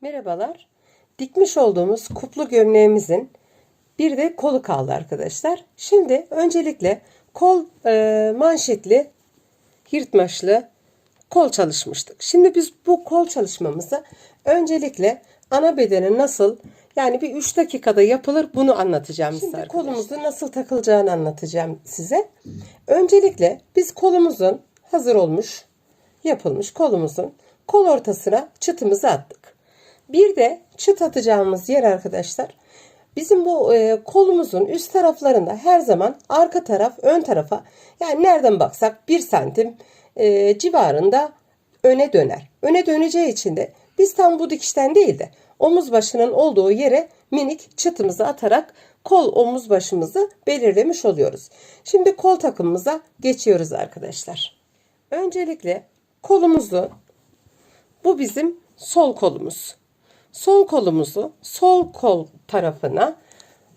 Merhabalar. Dikmiş olduğumuz kuplu gömleğimizin bir de kolu kaldı arkadaşlar. Şimdi öncelikle kol e, manşetli yırtmaçlı kol çalışmıştık. Şimdi biz bu kol çalışmamızı öncelikle ana bedeni nasıl yani bir 3 dakikada yapılır bunu anlatacağım size. Şimdi kolumuzu nasıl takılacağını anlatacağım size. Öncelikle biz kolumuzun hazır olmuş yapılmış kolumuzun kol ortasına çıtımızı attık. Bir de çıt atacağımız yer arkadaşlar bizim bu e, kolumuzun üst taraflarında her zaman arka taraf ön tarafa yani nereden baksak 1 santim e, civarında öne döner. Öne döneceği için de biz tam bu dikişten değil de omuz başının olduğu yere minik çıtımızı atarak kol omuz başımızı belirlemiş oluyoruz. Şimdi kol takımımıza geçiyoruz arkadaşlar. Öncelikle kolumuzu bu bizim sol kolumuz. Sol kolumuzu sol kol tarafına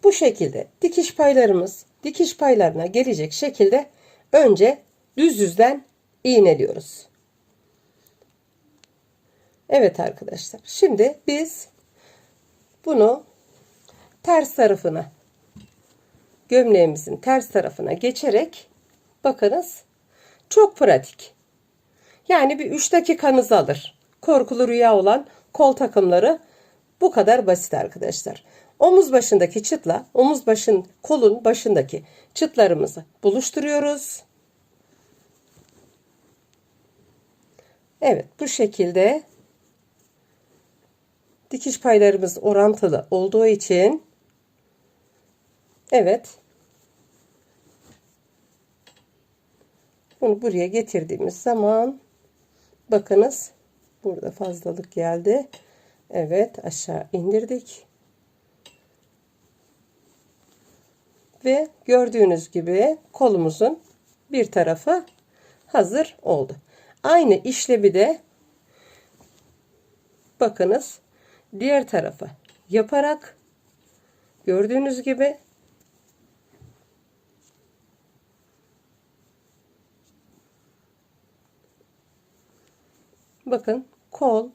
bu şekilde dikiş paylarımız dikiş paylarına gelecek şekilde önce düz yüzden iğneliyoruz. Evet arkadaşlar. Şimdi biz bunu ters tarafına gömleğimizin ters tarafına geçerek bakınız çok pratik. Yani bir 3 dakikanızı alır. Korkulu rüya olan kol takımları bu kadar basit arkadaşlar. Omuz başındaki çıtla omuz başın kolun başındaki çıtlarımızı buluşturuyoruz. Evet bu şekilde dikiş paylarımız orantılı olduğu için evet bunu buraya getirdiğimiz zaman bakınız burada fazlalık geldi. Evet aşağı indirdik. Ve gördüğünüz gibi kolumuzun bir tarafı hazır oldu. Aynı işlevi de bakınız diğer tarafa yaparak gördüğünüz gibi bakın kol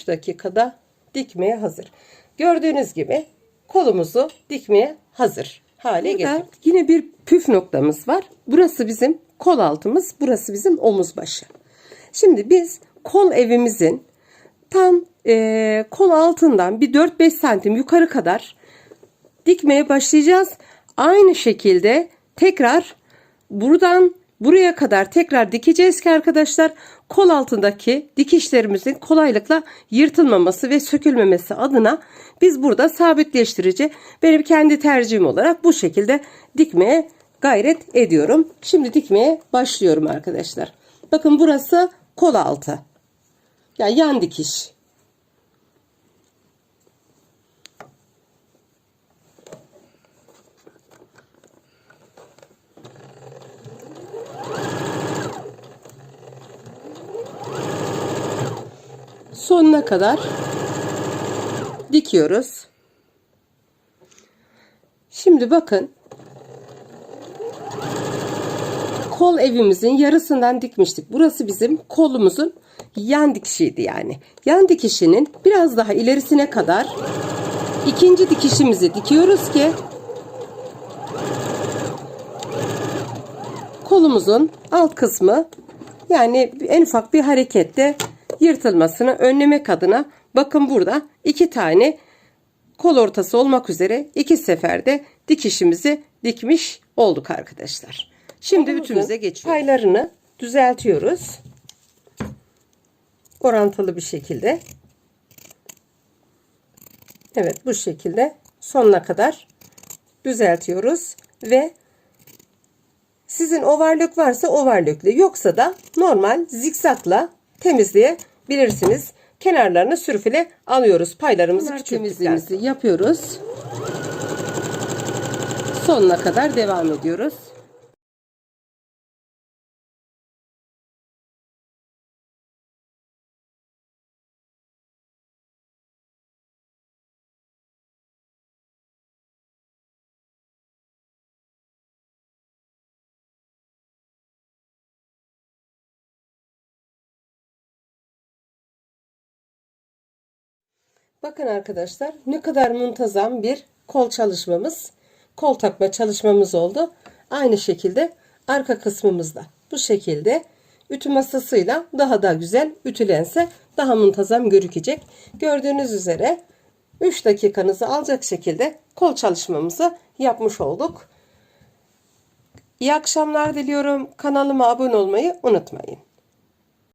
3 dakikada dikmeye hazır. Gördüğünüz gibi kolumuzu dikmeye hazır hale Burada getirdik. Yine bir püf noktamız var. Burası bizim kol altımız, burası bizim omuz başı. Şimdi biz kol evimizin tam e, kol altından bir 4-5 santim yukarı kadar dikmeye başlayacağız. Aynı şekilde tekrar buradan buraya kadar tekrar dikeceğiz ki arkadaşlar kol altındaki dikişlerimizin kolaylıkla yırtılmaması ve sökülmemesi adına biz burada sabitleştirici benim kendi tercihim olarak bu şekilde dikmeye gayret ediyorum. Şimdi dikmeye başlıyorum arkadaşlar. Bakın burası kol altı. Yani yan dikiş. Sonuna kadar dikiyoruz. Şimdi bakın kol evimizin yarısından dikmiştik. Burası bizim kolumuzun yan dikişiydi yani. Yan dikişinin biraz daha ilerisine kadar ikinci dikişimizi dikiyoruz ki kolumuzun alt kısmı yani en ufak bir harekette yırtılmasını önlemek adına bakın burada iki tane kol ortası olmak üzere iki seferde dikişimizi dikmiş olduk arkadaşlar. Şimdi bütünümüze geçiyoruz. Paylarını düzeltiyoruz. Orantılı bir şekilde. Evet bu şekilde sonuna kadar düzeltiyoruz ve sizin overlock varsa overlockle yoksa da normal zikzakla temizleyebilirsiniz. Kenarlarını sürfile alıyoruz. Paylarımızı temizliğimizi yapıyoruz. Sonuna kadar devam ediyoruz. Bakın arkadaşlar ne kadar muntazam bir kol çalışmamız, kol takma çalışmamız oldu. Aynı şekilde arka kısmımızda bu şekilde ütü masasıyla daha da güzel ütülense daha muntazam gözükecek. Gördüğünüz üzere 3 dakikanızı alacak şekilde kol çalışmamızı yapmış olduk. İyi akşamlar diliyorum. Kanalıma abone olmayı unutmayın.